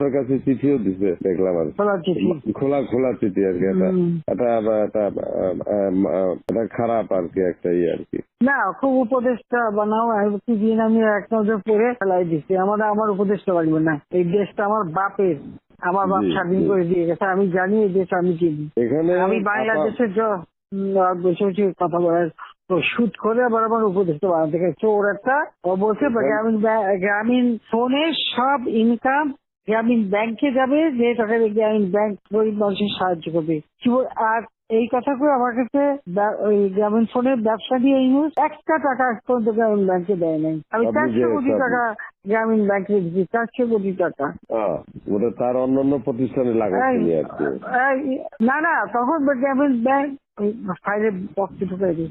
আপনার কাছে চিঠিও দিছে দেখলাম আর খোলা খোলা চিঠি আর কি এটা এটা খারাপ আর কি একটা ইয়ে আর কি। না খুব উপদেশটা বানাও দিন আমি এক নজর পরে ফেলাই দিচ্ছি আমার আমার উপদেশটা লাগবে না এই দেশটা আমার বাপের আমার বাপ স্বাধীন করে দিয়ে গেছে আমি জানি এই দেশ আমি চিনি। এখানে আমি বাংলাদেশের বসে বসে কথা বলার তো শুট করে আবার আমার উপদেশটা বানাতে চোর একটা বলছে গ্রামীণ গ্রামীণ ফোনের সব ইনকাম গ্রামীণ ব্যাংকে যাবে যে টাকা দিয়ে গ্রামীণ ব্যাংক গরিব মানুষের সাহায্য করবে। আর এই কথা করে আমার কাছে ওই গ্রামীণ ফোনের ব্যবসা দিয়ে ইউজ একটা টাকা পর্যন্ত গ্রামীণ ব্যাংকে দেয় নাই। আমি চারশো কোটি টাকা গ্রামীণ ব্যাংকে দিচ্ছি চারশো কোটি টাকা। ওটা তার অন্যান্য প্রতিষ্ঠানে এই, না না তখন গ্রামীণ ব্যাংক ফাইলে বক্সে ঢুকাই দিই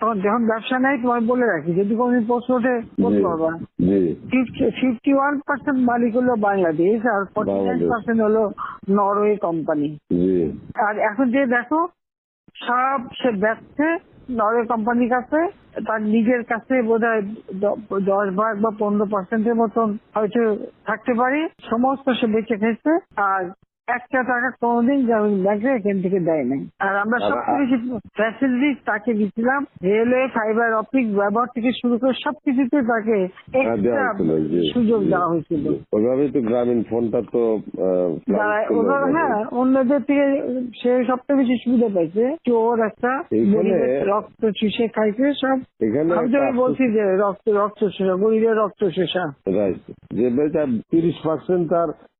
তখন যখন ব্যবসা নাই তোমায় বলে রাখি যদি কোনদিন প্রশ্ন ওঠে বলতে পারবা ফিফটি ওয়ান পার্সেন্ট মালিক হলো বাংলাদেশ আর ফর্টি নাইন। পার্সেন্ট হলো নরওয়ে কোম্পানি। আর এখন যে দেখো সব সে ব্যবসা নরওয়ে কোম্পানির কাছে তার নিজের কাছে বোধ হয় দশ ভাগ বা পনেরো পার্সেন্টের মতন হয়তো থাকতে পারে। সমস্ত সে বেঁচে খেয়েছে আর একটা টাকা কোনোদিন ব্যাংকে এখান থেকে দেয় নাই। আর আমরা সবচেয়ে বেশি ফ্যাসিলিটি তাকে দিচ্ছিলাম রেলওয়ে ফাইবার অপটিক ব্যবহার থেকে শুরু করে সবকিছুতে তাকে হ্যাঁ, সুযোগ দেওয়া হয়েছিল। জি। ওইভাবেই তো গ্রামীণ ফোনটা তো হ্যাঁ অন্যদের থেকে সে সবচেয়ে বেশি সুবিধা পাইছে চোর একটা রক্ত চুষে খাইছে সব আমি তো বলছি যে রক্ত রক্ত চুষা গরিবের রক্ত রাইট যে তার তিরিশ পার্সেন্ট তার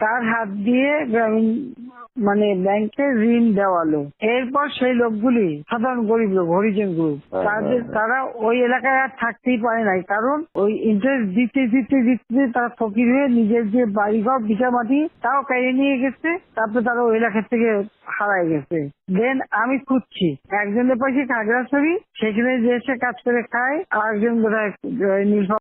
তার হাত দিয়ে মানে ব্যাংকে ঋণ দেওয়ালো এরপর সেই লোকগুলি সাধারণ গরিব লোক হরিজন গ্রুপ হ্যাঁ, তাদের হ্যাঁ। তারা ওই এলাকায় আর থাকতেই পারে নাই কারণ ওই ইন্টারেস্ট দিতে দিতে দিতে তারা ফকির হয়ে নিজের যে বাড়িঘর বিছা মাটি তাও কেড়ে নিয়ে গেছে তারপরে তারা ওই এলাকা থেকে হারায় গেছে দেন আমি খুঁজছি একজনের পাশে খাগড়াছড়ি সেখানে যে এসে কাজ করে খায় আর একজন বোধ হয়